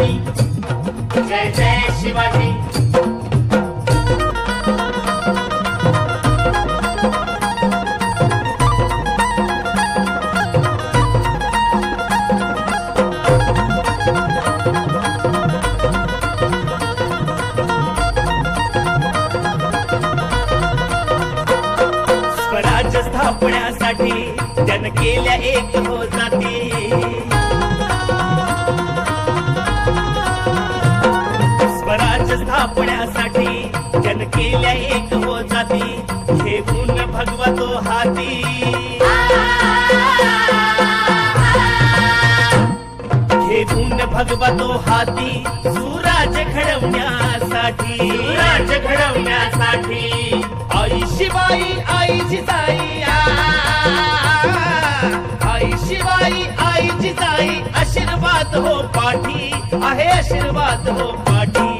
शिवाजी जय जय शिवाजी. स्वराज्य स्थापण्यासाठी जन केल्या एक हो जाती. स्वराज्य स्थापण्यासाठी जन केल्या एक हो जाती. घेऊन भगवतो हाती. घेऊन भगवतो हाती सुराज घडवण्यासाठी. सुराज घडवण्यासाठी. आई शिवाई आई जिजाई आई शिवाई आई जिजाई आशीर्वाद हो पाठी. आहे आशीर्वाद हो पाठी.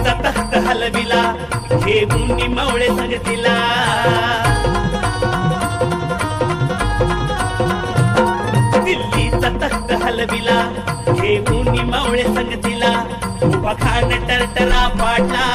तिचा तख्त हलविला घेऊन मावळे संगतीला. दिल्लीचा तख्त हलविला घेऊन मावळे संगतीला. उभा खान टरटरा पाडला.